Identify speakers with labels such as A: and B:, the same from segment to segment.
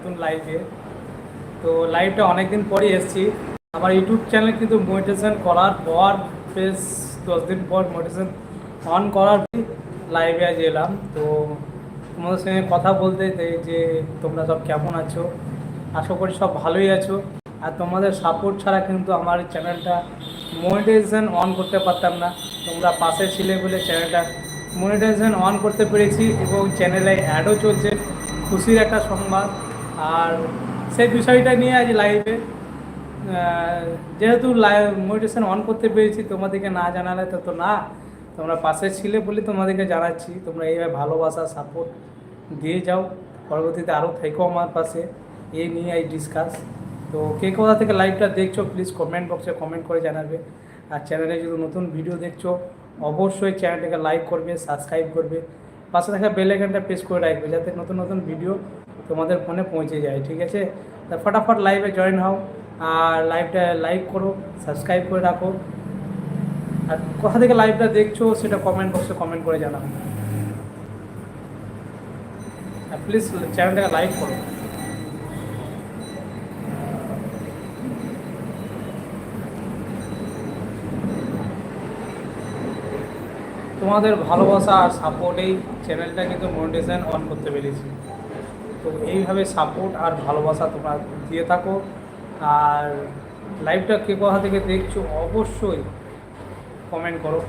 A: নতুন লাইভে তো লাইভটা অনেকদিন পরে এসেছি। আমার ইউটিউব চ্যানেল কিন্তু মোটিভেশন করার পর, বেশ দশ দিন পর মোটিভেশন অন করার লাইভে আজ এলাম। তো তোমাদের সঙ্গে কথা বলতে যে তোমরা সব কেমন আছো? আশা করি সব ভালোই আছো। আর তোমাদের সাপোর্ট ছাড়া কিন্তু আমার চ্যানেলটা মনিটাইজেশন অন করতে পারতাম না। তোমরা পাশে ছিলে বলে চ্যানেলটা মনিটাইজেশন অন করতে পেরেছি এবং চ্যানেলে অ্যাডও চলছে। খুশির একটা সংবাদ। আর সেই বিষয়টা নিয়ে আজ লাইভে যেহেতু লাইভ মোটিভেশন অন করতে পেরেছি, তোমাদেরকে না জানালে তো তো না। তোমরা পাশে ছিলে বলে তোমাদেরকে জানাচ্ছি, তোমরা এইভাবে ভালোবাসা সাপোর্ট দিয়ে যাও। পরবর্তীতে আরও থেকো আমার পাশে এই নিয়ে এই ডিসকাস তো কে কোথা থেকে লাইভটা দেখছ প্লিজ কমেন্ট বক্সে কমেন্ট করে জানাবে। আর চ্যানেলে যদি নতুন ভিডিও দেখছ, অবশ্যই চ্যানেলটাকে লাইক করবে সাবস্ক্রাইব করবে। পাশে থাকা বেল আইকনটা প্রেস করে রাখবে, যাতে নতুন নতুন ভিডিও তোমাদের ফোনে পৌঁছে যায়, ঠিক আছে? তা ফটাফট লাইভে জয়েন হও, আর লাইভটা লাইক করো সাবস্ক্রাইব করে রাখো। আর কোথা থেকে লাইভটা দেখছ সেটা কমেন্ট বক্সে কমেন্ট করে জানাও। আর প্লিজ চ্যানেলটাকে লাইক করো। তোমাদের ভালোবাসা আর সাপোর্টেই চ্যানেলটা কিন্তু মনিটাইজেশন অন করতে পেরেছি। তো এইভাবে সাপোর্ট আর ভালোবাসা তোমরা দিয়ে থাকো। আর লাইভটা কে কোথা থেকে দেখছ অবশ্যই কমেন্ট করো।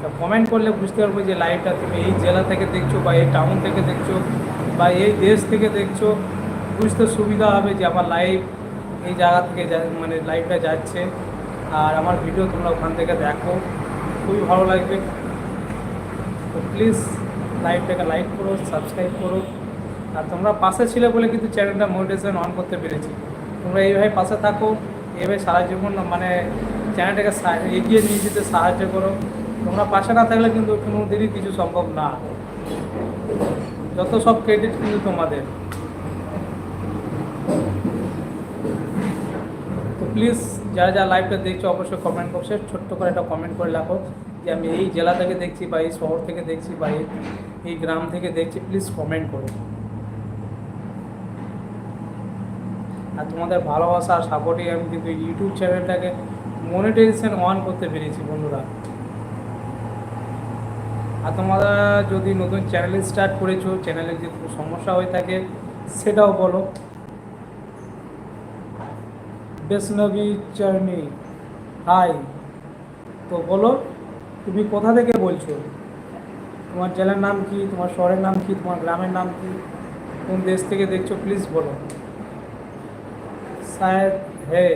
A: তা কমেন্ট করলে বুঝতে পারব যে লাইভটা তুমি এই জেলা থেকে দেখছ বা এই টাউন থেকে দেখছ বা এই দেশ থেকে দেখছ। বুঝতে সুবিধা হবে যে আমার লাইভ এই জায়গা থেকে মানে লাইভটা যাচ্ছে। আর আমার ভিডিও তোমরা ওখান থেকে দেখো। খুবই ভালো লাগবে। তো প্লিজ লাইভটাকে লাইক করো সাবস্ক্রাইব করো। আর তোমরা পাশে ছিলে বলে কিন্তু চ্যানেলটা মোটিভেশন অন করতে পেরেছি। তোমরা এইভাবে পাশে থাকো, এইভাবে সারা জীবন মানে চ্যানেলটাকে এগিয়ে নিয়ে যেতে সাহায্য করো। তোমরা পাশে না থাকলে কিন্তু কোনো দিনই কিছু সম্ভব না। যত সব ক্রেডিট কিন্তু তোমাদের। তো প্লিজ যারা যারা লাইভটা দেখছ, অবশ্যই কমেন্ট বক্সে ছোট্ট করে একটা কমেন্ট করে রাখো যে আমি এই জেলা থেকে দেখছি বা এই শহর থেকে দেখছি বা এই গ্রাম থেকে দেখছি প্লিজ কমেন্ট করো। আর তোমাদের ভালোবাসা সাপোর্টে আমি কিন্তু ইউটিউব চ্যানেলটাকে মনিটাইজেশন অন করতে পেরেছি, বন্ধুরা। আর তোমরা যদি নতুন চ্যানেল স্টার্ট করেছ চ্যানেলে যদি কোনো সমস্যা হয়ে থাকে, সেটাও বলো। বৈষ্ণবী চার্নি হাই তো বলো, তুমি কোথা থেকে বলছো? তোমার জেলার নাম কি? তোমার শহরের নাম কি? তোমার গ্রামের নাম কি? কোন দেশ থেকে দেখছ? প্লিজ বলো। शायद है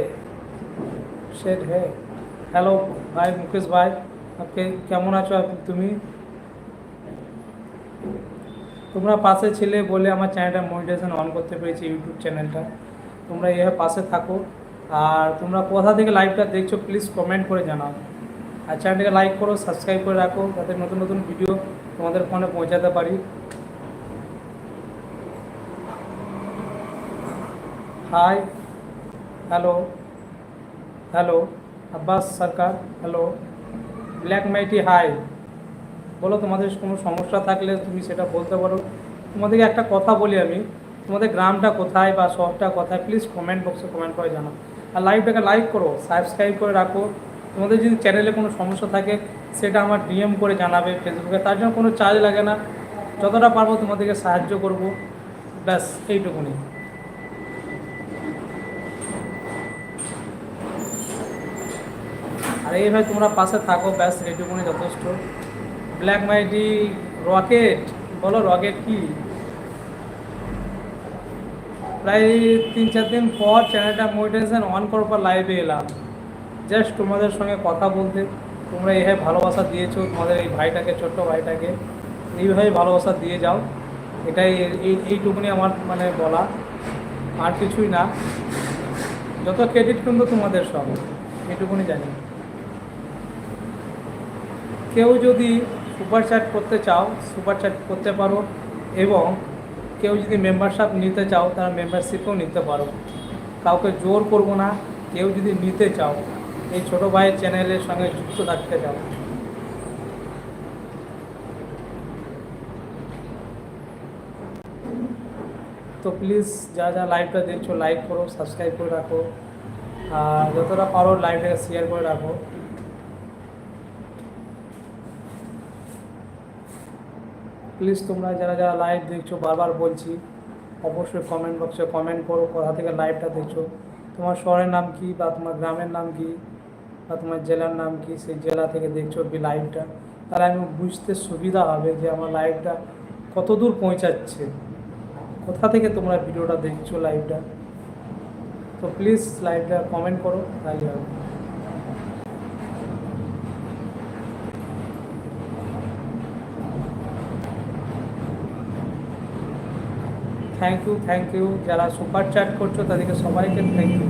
A: শেড হে হ্যালো ভাই মুকেশ ভাই আপনি কেমন আছো আপ- তুমি তোমরা পাশে ছিলে বলে আমার চ্যানেলটা মনিটাইজেশন অন করতে পেরেছি ইউটিউব চ্যানেলটা তোমরা এভাবে পাশে থাকো আর তোমরা কোথা থেকে লাইভটা দেখছো প্লিজ কমেন্ট করে জানাও আর চ্যানেলটাকে লাইক করো সাবস্ক্রাইব করে রাখো যাতে নতুন নতুন ভিডিও তোমাদের ফোনে পৌঁছাতে পারি high hello hello Abbas Sarkar hello black mighty hi বলো, তোমাদের কোনো সমস্যা থাকলে তুমি সেটা বলতে পারো। তোমাদেরকে একটা কথা বলি আমি। তোমাদের গ্রামটা কোথায় বা শহরটা কোথায় প্লিজ কমেন্ট বক্সে কমেন্ট করে জানাও। আর লাইভটাকে লাইক করো সাবস্ক্রাইব করে রাখো। তোমাদের যদি চ্যানেলে কোনো সমস্যা থাকে, সেটা আমার ডিএম করে জানাবে ফেসবুকে তার জন্য কোনো চার্জ লাগে না। যতটা পারব তোমাদেরকে সাহায্য করব। ব্যাস, এইটুকুনি। আর এইভাবে তোমরা পাশে থাকো, ব্যাস এইটুকুনি যথেষ্ট। ব্ল্যাক মাইটি রকেট বলো রকেট কি? প্রায় তিন চার দিন পর চ্যানেলটা মোটিভেশন অন করার পর লাইভে এলাম। জাস্ট তোমাদের সঙ্গে কথা বলতে, তোমরা এইভাবে ভালোবাসা দিয়েছ, তোমাদের এই ভাইটাকে, ছোট্ট ভাইটাকে। এইভাবে ভালোবাসা দিয়ে যাও। এটাই এই, এইটুকুনি আমার মানে বলা। আর কিছুই না। যত ক্রেডিট কিন্তু তোমাদের সব। এইটুকুনি জানি। কেউ যদি সুপার চ্যাট করতে চাও, সুপার চ্যাট করতে পারো এবং কেউ যদি মেম্বারশিপ নিতে চাও, তারা মেম্বারশিপও নিতে পারো। কাউকে জোর করব না, কেউ যদি নিতে চাও, এই ছোটো ভাইয়ের চ্যানেলের সঙ্গে যুক্ত থাকতে চাও। তো প্লিজ যা যা লাইভটা দেখছ লাইক করো সাবস্ক্রাইব করে রাখো। আর যতটা পারো লাইভটাকে শেয়ার করে রাখো। প্লিজ তোমরা যারা যারা লাইভ দেখছ, বারবার বলছি, অবশ্যই কমেন্ট বক্সে কমেন্ট করো, কোথা থেকে লাইভটা দেখছ। তোমার শহরের নাম কি বা তোমার গ্রামের নাম কি বা তোমার জেলার নাম কি, সেই জেলা থেকে দেখছ লাইভটা তাহলে আমি বুঝতে সুবিধা হবে যে আমার লাইভটা কত দূর পৌঁছাচ্ছে। কোথা থেকে তোমরা ভিডিওটা দেখছ লাইভটা তো প্লিজ লাইভটা কমেন্ট করো, তাহলে হবে। থ্যাংক ইউ থ্যাংক ইউ যারা সুপার চ্যাট করছ, তাদেরকে সবাইকে থ্যাংক ইউ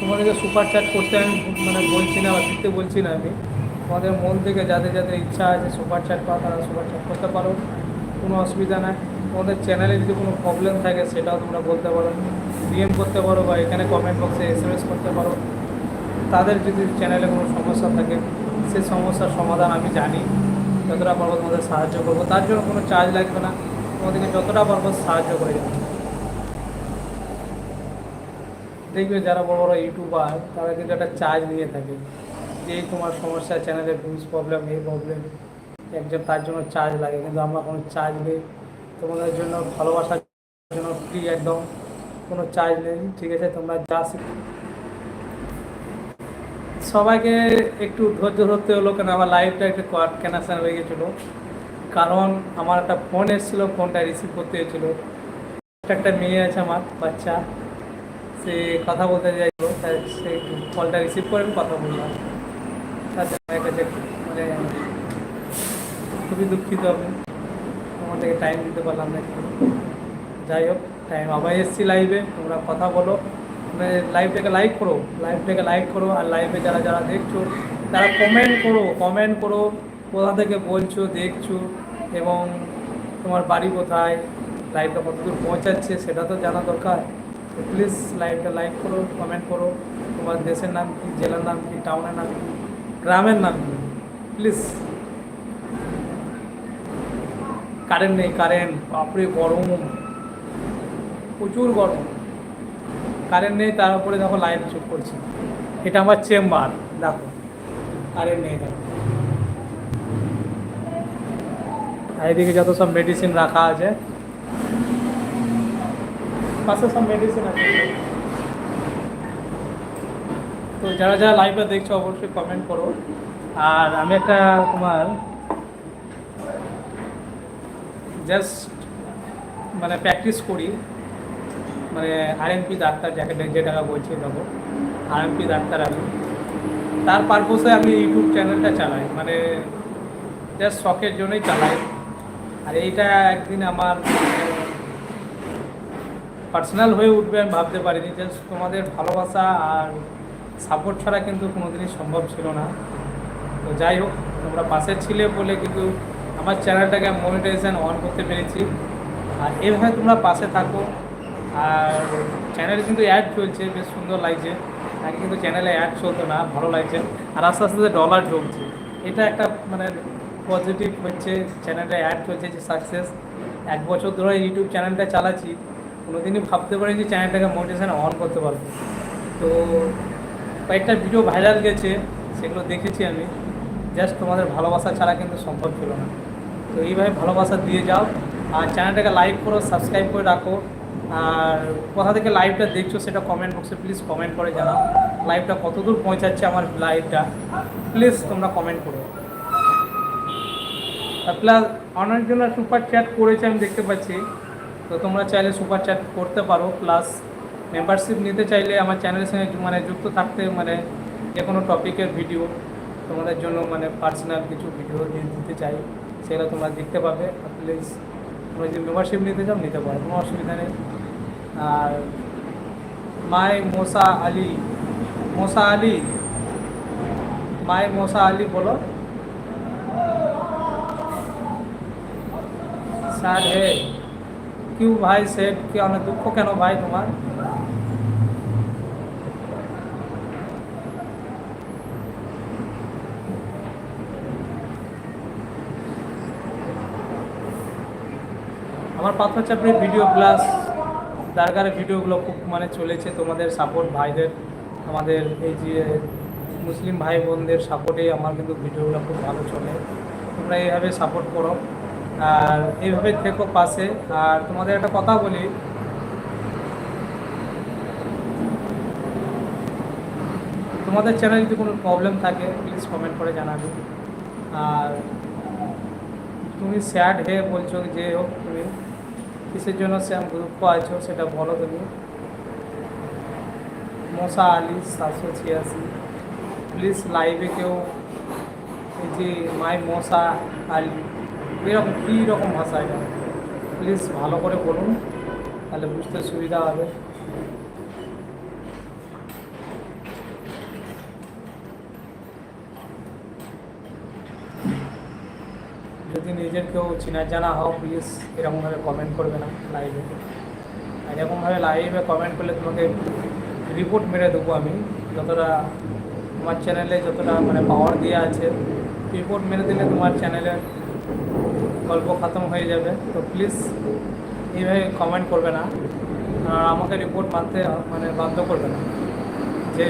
A: তোমাদেরকে সুপার চ্যাট করতে আমি মানে বলছি না বা দিতে বলছি না আমি। তোমাদের মন থেকে যাদের যাদের ইচ্ছা আছে সুপার চ্যাট করা তারা সুপার চ্যাট করতে পারো। কোনো অসুবিধা নাই। তোমাদের চ্যানেলে যদি কোনো প্রবলেম থাকে, সেটাও তোমরা বলতে পারো। ডিএম করতে পারো বা এখানে কমেন্ট বক্সে এস করতে পারো। তাদের যদি চ্যানেলে কোনো সমস্যা থাকে, সে সমস্যার সমাধান আমি জানি। যতটা পারব তোমাদের সাহায্য করব। তার জন্য কোনো চার্জ লাগবে না। তোমাদেরকে যতটা পারব সাহায্য করে যাব। দেখবে যারা বড় বড় ইউটিউবার তারা কিন্তু একটা চার্জ নিয়ে থাকে যে তোমার সমস্যা চ্যানেলের ভিউজ প্রবলেম এই প্রবলেম একজন তার জন্য চার্জ লাগে। কিন্তু আমরা কোনো চার্জ নেই। তোমাদের জন্য ভালোবাসার জন্য ফ্রি একদম। কোনো চার্জ নেই। ঠিক আছে? তোমরা যা সবাইকে একটু ধৈর্য ধরতে হলো, কেন আমার লাইফটা একটু ক্যানাসার হয়ে গেছিল। কারণ আমার একটা ফোন এসেছিল ফোনটা রিসিভ করতে হয়েছিলো। একটা মেয়ে আছে আমার, বাচ্চা। সে কথা বলতে চাইছিল, তাই সে কলটা রিসিভ করে, আমি কথা বললাম। তার আমার কাছে মানে খুবই দুঃখিত আমি। তোমার থেকে টাইম দিতে পারলাম না যাই হোক টাইম আবার এসছি লাইভে তোমরা কথা বলো। মানে লাইভটাকে লাইক করো লাইভটাকে লাইক করো আর লাইভে যারা যারা দেখছ, তারা কমেন্ট করো কমেন্ট করো কোথা থেকে বলছো, দেখছ এবং তোমার বাড়ি কোথায় লাইভটা কতদূর পৌঁছাচ্ছে সেটা তো জানা দরকার। প্লিজ লাইভটা লাইক করো কমেন্ট করো। তোমার দেশের নাম কি, জেলার নাম কি টাউনের নাম কি, গ্রামের নাম কি প্লিজ কারেন্ট নেই কারেন্ট বাপরে, গরম। প্রচুর গরম। কারেন্ট নেই, তার উপরে দেখো লাইন চুপ করছে। এটা আমার চেম্বার দেখো। কারেন্ট নেই দেখো এদিকে যত সব মেডিসিন রাখা আছে। পাশে সব মেডিসিন আছে। তো যারা যারা লাইভটা দেখছ, অবশ্যই কমেন্ট করো। আর আমি একটা তোমার জাস্ট মানে প্র্যাকটিস করি। মানে আরএমপি ডাক্তার যাকে যে টাকা বলছি দেখো আরএমপি ডাক্তার আমি। তার পারপোসে আমি ইউটিউব চ্যানেলটা চালাই। মানে জাস্ট শখের জন্যই চালাই। আর এইটা একদিন আমার পার্সোনাল হয়ে উঠবে, আমি ভাবতে পারিনি। জাস্ট তোমাদের ভালোবাসা আর সাপোর্ট ছাড়া কিন্তু কোনোদিনই সম্ভব ছিল না। তো যাই হোক, তোমরা পাশে ছিলে বলে কিন্তু আমার চ্যানেলটাকে মনিটাইজেশন অন করতে পেরেছি। আর এভাবে তোমরা পাশে থাকো। আর চ্যানেলে কিন্তু অ্যাড চলছে, বেশ সুন্দর লাগছে। আগে কিন্তু চ্যানেলে অ্যাড চলতো না, ভালো লাগছে। আর আস্তে আস্তে ডলার ঢুকছে, এটা একটা মানে পজিটিভ হচ্ছে চ্যানেলে অ্যাড চলছে যে সাকসেস এক বছর ধরে ইউটিউব চ্যানেলটা চালাচ্ছি, কোনোদিনই ভাবতে পারি যে চ্যানেলটাকে মোটিভেশন অন করতে পারব। তো কয়েকটা ভিডিও ভাইরাল গেছে, সেগুলো দেখেছি আমি। জাস্ট তোমাদের ভালোবাসা ছাড়া কিন্তু সম্ভব ছিল না। তো এইভাবে ভালোবাসা দিয়ে যাও, আর চ্যানেলটাকে লাইক করো সাবস্ক্রাইব করে রাখো। আর কোথা থেকে লাইভটা দেখছ সেটা কমেন্ট বক্সে প্লিজ কমেন্ট করে জানাও। লাইভটা কতদূর পৌঁছাচ্ছে আমার লাইভটা প্লিজ তোমরা কমেন্ট করো। প্লাস অনেকজনের সুপার চ্যাট করেছে, আমি দেখতে পাচ্ছি। তো তোমরা চাইলে সুপার চ্যাট করতে পারো। প্লাস মেম্বারশিপ নিতে চাইলে আমার চ্যানেলের সঙ্গে মানে যুক্ত থাকতে মানে যে কোনো টপিকের ভিডিও তোমাদের জন্য মানে পার্সোনাল কিছু ভিডিও দিতে চাই, সেগুলো তোমরা দেখতে পাবে। প্লিজ তোমরা যদি মেম্বারশিপ নিতে চাও নিতে পারো, কোনো অসুবিধা নেই। আর মাই মোসা আলী মোসা আলী, মাই মোসা আলী বলো। স্যার, হে, কিউ ভাই, সেট, কি অনেক দুঃখ কেন ভাই তোমার আমার পাথর চাপড়ির ভিডিও প্লাস দারগারের ভিডিওগুলো খুব মানে চলেছে। তোমাদের সাপোর্ট ভাইদের, আমাদের এই যে মুসলিম ভাই বোনদের সাপোর্টেই আমার কিন্তু ভিডিওগুলো খুব ভালো চলে। তোমরা এইভাবে সাপোর্ট করো। আর এইভাবে থেকো পাশে। আর তোমাদের একটা কথা বলি। তোমাদের চ্যানেলে যদি কোনো প্রবলেম থাকে প্লিজ কমেন্ট করে জানাবে। আর তুমি স্যাড হয়ে বলছো যে, হোক, তুমি কিসের জন্য শ্যাম দুঃখ আছো সেটা বলো তুমি। মশা আলি, সাতশো ছিয়াশি। প্লিজ লাইভে কেউ এই যে মাই মশা আলি, এরকম কী রকম ভাষা এটা? প্লিজ ভালো করে বলুন, তাহলে বুঝতে সুবিধা হবে। যদি নিজের কেউ চেনা জানা হও প্লিজ এরকমভাবে কমেন্ট করবে না লাইভে আর এরকমভাবে লাইভে কমেন্ট করলে তোমাকে রিপোর্ট মেরে দেবো আমি। যতটা তোমার চ্যানেলে যতটা মানে পাওয়ার দেওয়া আছে রিপোর্ট মেরে দিলে তোমার চ্যানেলের গল্প খতম হয়ে যাবে। তো প্লিজ এইভাবে কমেন্ট করবে না। আর আমাকে রিপোর্ট মানতে মানে বাধ্য করবে না। যে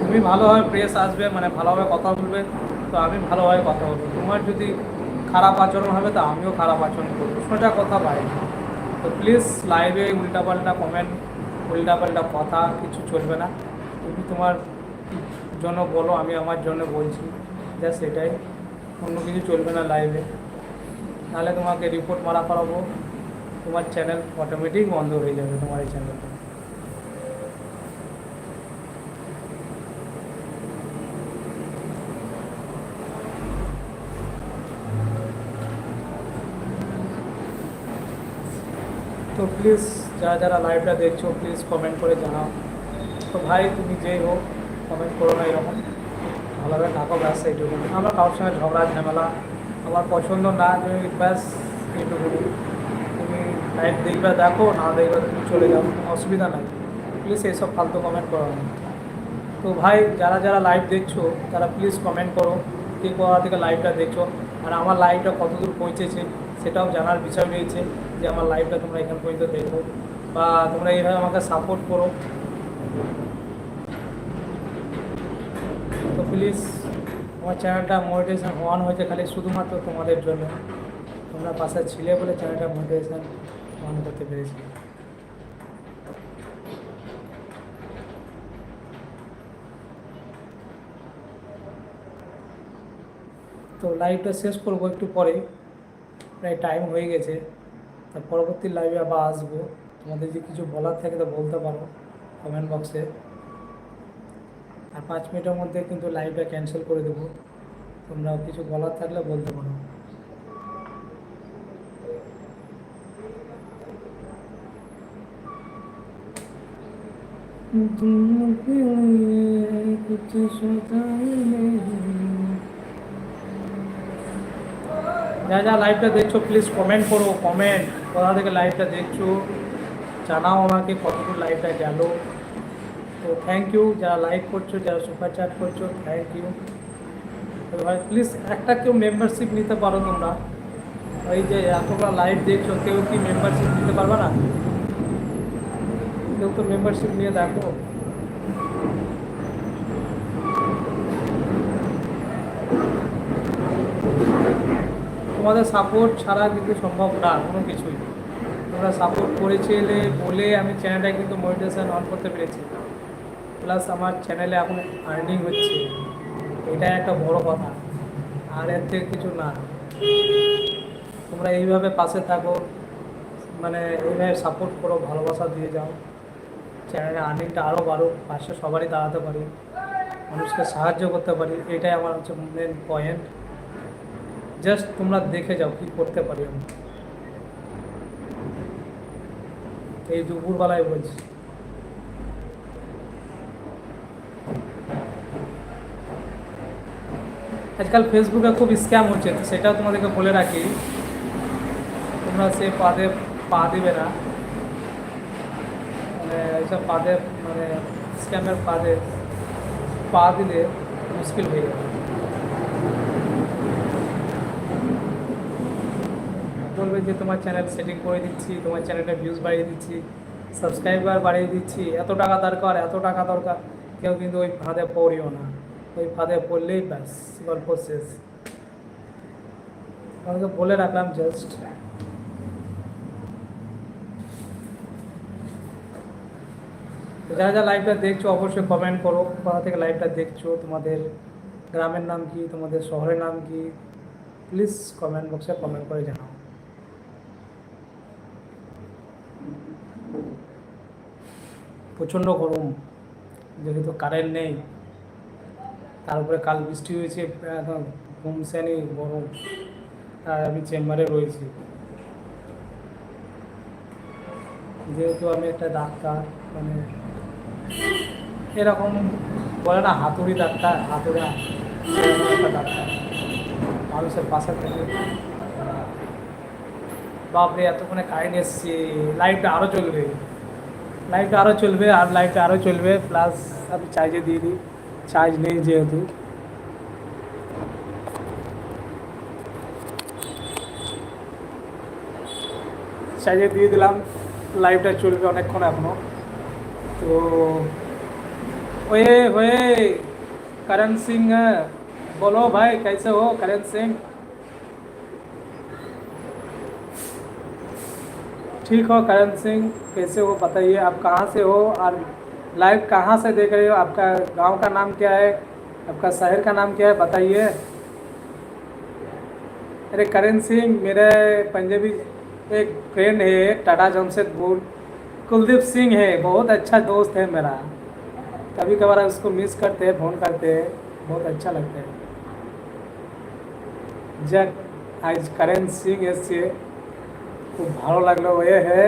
A: তুমি ভালোভাবে প্রেস আসবে মানে ভালোভাবে কথা বলবে। তো আমি ভালোভাবে কথা বলব। তোমার যদি খারাপ আচরণ হবে, তো আমিও খারাপ আচরণ করব। সোজা কথা বাইরে তো প্লিজ লাইভে উল্টাপাল্টা কমেন্ট উল্টাপাল্টা কথা, কিছু চলবে না। তুমি তোমার জন্য বলো, আমি আমার জন্য বলছি। জাস্ট এটাই। অন্য কিছু চলবে না লাইভে তাহলে তোমাকে রিপোর্ট মারা করাবো। তোমার চ্যানেল অটোমেটিক বন্ধ হয়ে যাবে, তোমার এই চ্যানেলটা তো প্লিজ যারা যারা লাইভটা দেখছ প্লিজ কমেন্ট করে জানাও। তো ভাই, তুমি যেই হোক কমেন্ট করো না এরকম। ভালোভাবে থাকো, ব্যাস, এইটুকু। আমরা কারোর সঙ্গে ঝগড়া, ঝামেলা, আমার পছন্দ না, তুমি ব্যাস, এইটুকু। তুমি লাইভ দেখবে, দেখো, না দেখবে, তুমি চলে যাও, অসুবিধা নাই। প্লিজ এইসব ফালতু কমেন্ট করো না। তো ভাই, যারা যারা লাইভ দেখছ, তারা প্লিজ কমেন্ট করো, কে কোথা থেকে লাইভটা দেখছ, আর আমার লাইভটা কতদূর পৌঁছেছে, সেটাও জানার বিষয় রয়েছে। যে আমার লাইভটা তোমরা এখান পর্যন্ত দেখো বা তোমরা এইভাবে আমাকে সাপোর্ট করো। তো প্লিজ আমার চ্যানেলটা মোটিভেশন অন হয়েছে খালি শুধুমাত্র তোমাদের জন্য। তোমরা পাশে ছিলে বলে চ্যানেলটা মোটিভেশন অন করতে পেরেছি। তো লাইভটা শেষ করব একটু পরে। প্রায় টাইম হয়ে গেছে। তার পরবর্তী লাইভে আবার আসব। তোমাদের যদি কিছু বলার থাকে তো বলতে পারো কমেন্ট বক্সে আর পাঁচ মিনিটের মধ্যে কিন্তু লাইভটা ক্যান্সেল করে দেবো। তোমরা কিছু বলার থাকলে বলতে পারো। যা যা লাইভটা দেখছ প্লিজ কমেন্ট করো কমেন্ট কোথা থেকে লাইভটা দেখছ। জানাও আমাকে কতটুকু লাইভটা গেল। তো থ্যাংক ইউ যারা লাইভ করছ, যারা সুপার চ্যাট করছ থ্যাংক ইউ ভাই প্লিজ একটা কেউ মেম্বারশিপ নিতে পারো তোমরা। ওই যে এতটা লাইভ দেখছ, কেউ কি মেম্বারশিপ নিতে পারবে না? কেউ তো মেম্বারশিপ নিয়ে দেখো। তোমাদের সাপোর্ট ছাড়া কিন্তু সম্ভব না, কোনো কিছুই। তোমরা সাপোর্ট করেছিলে বলে আমি চ্যানেলটা কিন্তু মনিটাইজেশন অন করতে পেরেছি। প্লাস আমার চ্যানেলে এখন আর্নিং হচ্ছে। এটা একটা বড় কথা। আর এর থেকে কিছু না। তোমরা এইভাবে পাশে থাকো। মানে এইভাবে সাপোর্ট করো, ভালোবাসা দিয়ে যাও। চ্যানেলে আর্নিংটা আরও বাড়ুক, পাশে সবারই দাঁড়াতে পারি, মানুষকে সাহায্য করতে পারি। এটাই আমার হচ্ছে মেন পয়েন্ট জাস্ট তোমরা দেখে যাও কি করতে পারি আমি। এই দুপুরবেলায় বলছি। আজকাল ফেসবুকে খুব স্ক্যাম হচ্ছে সেটাও তোমাদেরকে বলে রাখি। তোমরা সে পাদে পা দিবে না। মানে এইসব পাদে মানে স্ক্যামের পাদে পা দিলে মুশকিল হয়ে যাবে। বলবে যে তোমার চ্যানেল সেটিং করে দিচ্ছি, তোমার চ্যানেলটা ভিউজ বাড়িয়ে দিচ্ছি সাবস্ক্রাইবার বাড়িয়ে দিচ্ছি, এত টাকা দরকার, এত টাকা দরকার, কেউ কিন্তু ওই ফাঁদে পড়িও না। ওই ফাঁদে পড়লেই ব্যাস, গল্প শেষ। আমাকে বলে রাখলাম জাস্ট যারা যারা লাইভটা দেখছ, অবশ্যই কমেন্ট করো, কোথা থেকে লাইভটা দেখছ, তোমাদের গ্রামের নাম কি, তোমাদের শহরের নাম কি প্লিজ কমেন্ট বক্সে কমেন্ট করে জানাও। প্রচণ্ড গরম, যেহেতু কারেন্ট নেই তারপরে কাল বৃষ্টি হয়েছে, একদম ঘুমসানি গরম, আর আমি চেম্বারে রয়েছি। যেহেতু আমি একটা ডাক্তার মানে এরকম বলে না, হাতুড়ি ডাক্তার, হাতুড়া একটা ডাক্তার। মানুষের পাশে থেকে, বাপরে, এতক্ষণে কারেন্ট এসছে লাইটটা আরও চলবে। লাইটটা আরও চলবে আর লাইটটা আরও চলবে প্লাস আমি চার্জে দিয়ে দিই চার্জ নেই যেহেতু চার্জে দিয়ে দিলাম লাইভটা চলবে অনেকক্ষণ এখনো তো ওয়ে ওয়ে करण सिंह बोलो भाई कैसे हो करण सिंह ठीक हो, करण सिंह? कैसे हो, बताइए। आप कहाँ से हो? और लाइव कहाँ से देख रहे हो? आपका गाँव का नाम क्या है? आपका शहर का नाम क्या है? बताइए। अरे, करण सिंह, मेरे पंजाबी एक फ्रेंड है, टाटा जमशेदपुर कुलदीप सिंह है, बहुत अच्छा दोस्त है मेरा। कभी कभार उसको मिस करते हैं फ़ोन करते हैं, बहुत अच्छा लगता है। जग, आज करण सिंह ऐसे খুব ভালো লাগলো এ হে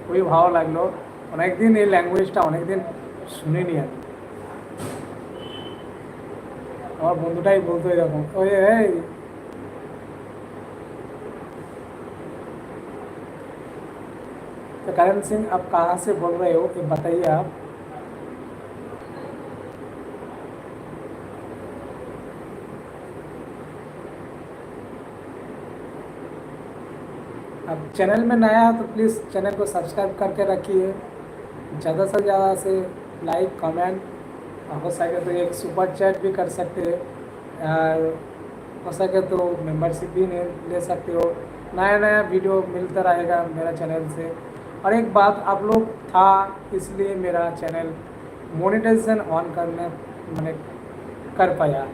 A: খুবই ভালো লাগলো অনেকদিন এই ল্যাঙ্গুয়েজটা অনেকদিন শুনিনি আমি আমার বন্ধুটাই বলতো এরকম ওই এই तो करण सिंह आप कहाँ से बोल रहे हो ये बताइए आप चैनल में नया है तो प्लीज़ चैनल को सब्सक्राइब करके रखिए। ज़्यादा से ज़्यादा से लाइक, कमेंट हो सके तो एक सुपर चैट भी कर सकते हैं। हो सके तो मेंबरशिप भी ले सकते हो। नया नया वीडियो मिलता रहेगा मेरा चैनल से। और एक बात आप लोग था, इसलिए मेरा चैनल मोनेटाइजेशन ऑन करने, मैंने कर पाया।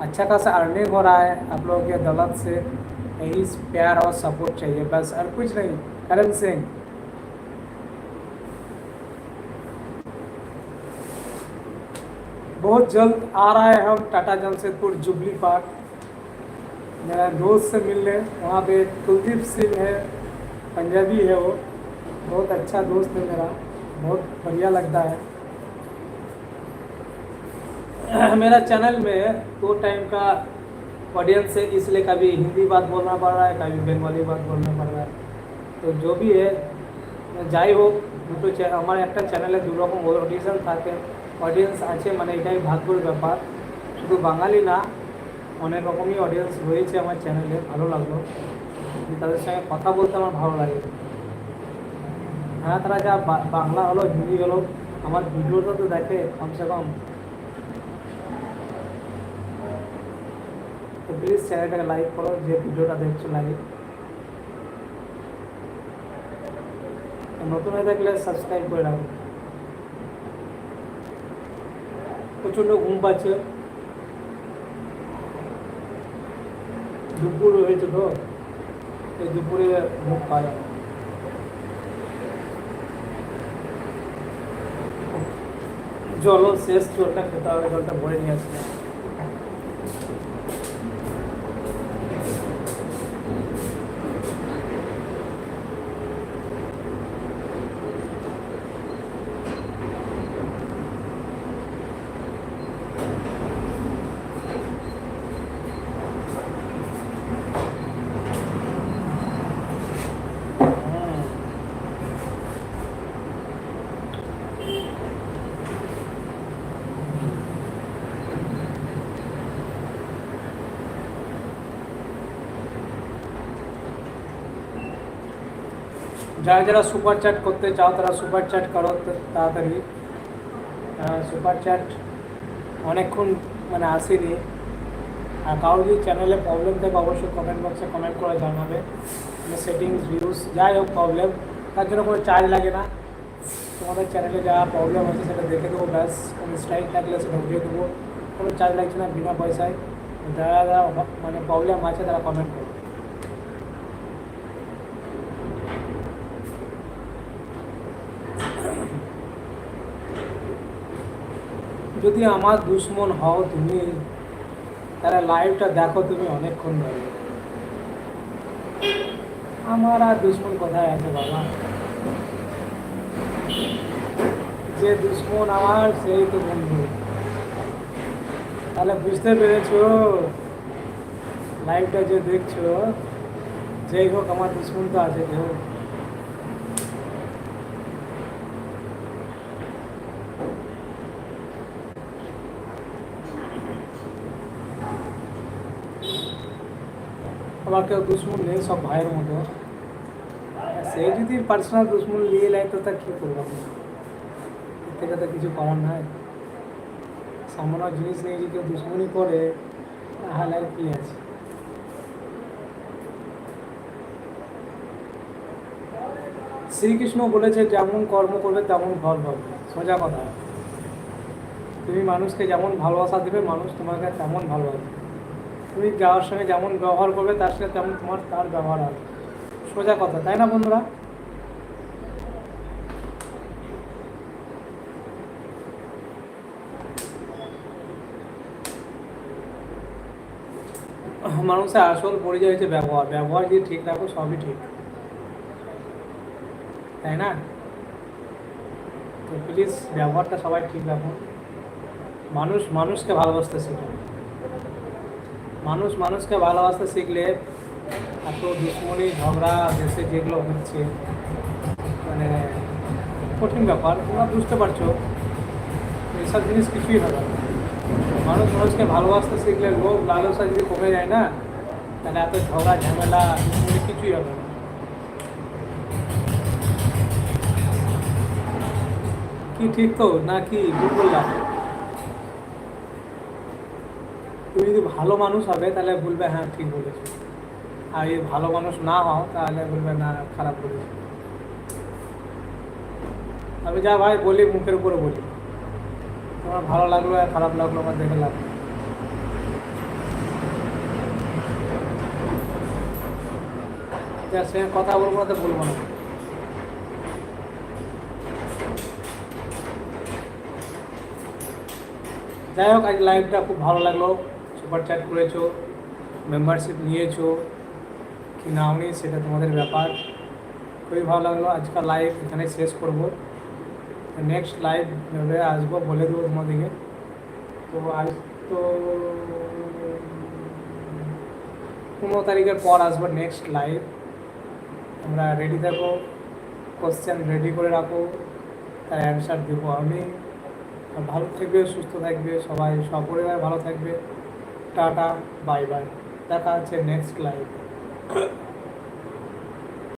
A: अच्छा खासा अर्निंग हो रहा है आप लोगों के दौलत से। यही प्यार और सपोर्ट चाहिए बस और कुछ नहीं करण सिंह बहुत जल्द आ रहा है हम टाटा जमशेदपुर जुबली पार्क। मेरा दोस्त से मिलने, वहाँ पे कुलदीप सिंह है, पंजाबी है वो। बहुत अच्छा दोस्त है मेरा, बहुत बढ़िया लगता है। मेरा चैनल में दो टाइम का ऑडियंस है इसलिए कभी हिंदी बात बोलना पड़ रहा है कभी बंगाली बात बोलना पड़ रहा है তো जो भी है যাই হোক দুটো চ্যা- আমার একটা চ্যানেলে দু রকম অডিশন থাকে অডিয়েন্স আছে মানে এটাই ভাগ্যর ব্যাপার শুধু বাঙালি না অনেক রকমই অডিয়েন্স রয়েছে আমার চ্যানেলে ভালো লাগলো তাদের সঙ্গে কথা বলতে আমার ভালো লাগে হ্যাঁ তারা যা বা- বাংলা হলো হিন্দি হলো আমার ভিডিওটা তো দেখে কমসে কম প্লিজ চ্যানেলটাকে লাইক করো যে ভিডিওটা দেখছ লাইক নতুন হয়ে থাকলে সাবস্ক্রাইব করে রাখো। প্রচণ্ড ঘুম পাচ্ছে। দুপুর হয়েছে তো, এই দুপুরে ঘুম পাওয়া না। জলও শেষ জলটা খেতে হবে, জলটা ভরে নিয়ে আসলাম যারা যারা সুপার চ্যাট করতে চাও, তারা সুপার চ্যাট করো তাড়াতাড়ি। সুপার চ্যাট অনেকক্ষণ মানে আসেনি। আর কারোর যদি চ্যানেলে প্রবলেম থাকে, অবশ্যই কমেন্ট বক্সে কমেন্ট করে জানাবে। মানে সেটিংস ভিউস যাই হোক প্রবলেম তার জন্য কোনো চার্জ লাগে না। তোমাদের চ্যানেলে যা প্রবলেম আছে, সেটা দেখে দেবো, ব্যাস। কোনো স্ট্রাইক থাকলে সেটা উঠিয়ে দেবো। কোনো চার্জ লাগছে না বিনা পয়সায়। যারা যারা মানে প্রবলেম আছে, তারা কমেন্ট করো। যদি আমার দুশ্মন হও তুমি তারা লাইভটা দেখো তুমি অনেকক্ষণ ধরে। আমার আর দুশ্মন কোথায় আছে বাবা? যে দুশ্মন আমার, সেই তো বন্ধু। তাহলে বুঝতে পেরেছ? লাইভটা যে দেখছ, যেই হোক আমার দুশ্মন তো আছে কেউ আমার কেউ দুশ্মন নেই, সব ভাইয়ের মতো। সে যদি পার্সোনাল দুশ্মন নিয়ে নেয়, তো তা কী করব? এর থেকে তো কিছু করার নাই। সামান্য জিনিস নিয়ে যদি কেউ দুশ্মনী করে, তাহলে আর কি আছে? শ্রীকৃষ্ণ বলেছে, যেমন কর্ম করবে, তেমন ফল পাবে। সোজা কথা। তুমি মানুষকে যেমন ভালোবাসা দেবে, মানুষ তোমাকে তেমন ভালোবাসবে। তুমি যাওয়ার সঙ্গে যেমন ব্যবহার করবে, তার সাথে তেমন তোমার তার ব্যবহার হবে। সোজা কথা, তাই না বন্ধুরা? মানুষের আসল পরিচয় হচ্ছে ব্যবহার। ব্যবহার যদি ঠিক রাখো, সবই ঠিক। তাই না? তো প্লিজ ব্যবহারটা সবাই ঠিক রাখো। মানুষ, মানুষকে ভালোবাসতে শিখো। মানুষ মানুষকে ভালোবাসতে শিখলে এত দুশ্মনী, ঝগড়া দেশে যেগুলো হচ্ছে মানে কঠিন ব্যাপার, তোমরা বুঝতে পারছ। এইসব জিনিস কিছুই হবে মানুষ মানুষকে ভালোবাসতে শিখলে লোভ লালসা যদি কমে যায় না, তাহলে এত ঝগড়া, ঝামেলা, দুশ্মনী কিছুই হবে না। কি ঠিক তো? না কি? ভুল বললাম তুমি যদি ভালো মানুষ হবে, তাহলে বলবে হ্যাঁ ঠিক বলেছ। আর যদি ভালো মানুষ না হও, তাহলে বলবে, না, খারাপ বলেছ। আমি যা ভাই বলি, মুখের উপরে বলি। তোমার ভালো লাগল আর খারাপ লাগল, আমার দেখে। যার সঙ্গে কথা বলব না, তো বলব না। যাই হোক, আজ লাইভটা খুব ভালো লাগল। চ্যাট করেছ মেম্বারশিপ নিয়েছো, কি নাও নি সেটা তোমাদের ব্যাপার। খুবই ভালো লাগল আজকাল লাইভ এখানে শেষ করব। নেক্সট লাইভ আসব বলে দেবো তোমাদেরকে। তো আজ তো পনেরো তারিখের পর আসব নেক্সট লাইভ তোমরা রেডি থাকো কোশ্চেন রেডি করে রাখো, তার অ্যান্সার দেবো আমি। ভালো থাকবে, সুস্থ থাকবে, সবাই সপরিবার ভালো থাকবে। টাটা বাই বাই দেখা হচ্ছে নেক্সট লাইভ